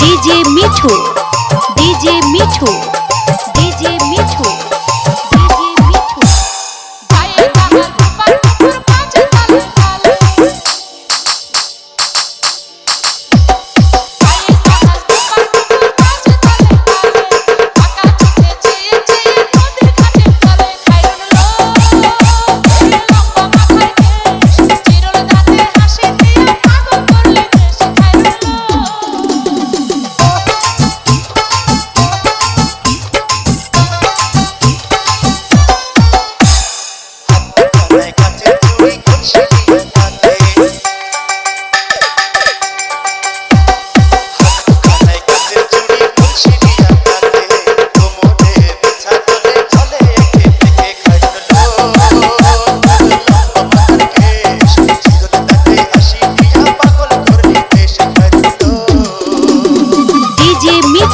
DJ Mithu DJ Mithu DJ Mithu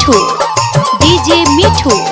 Mithu DJ Mithu.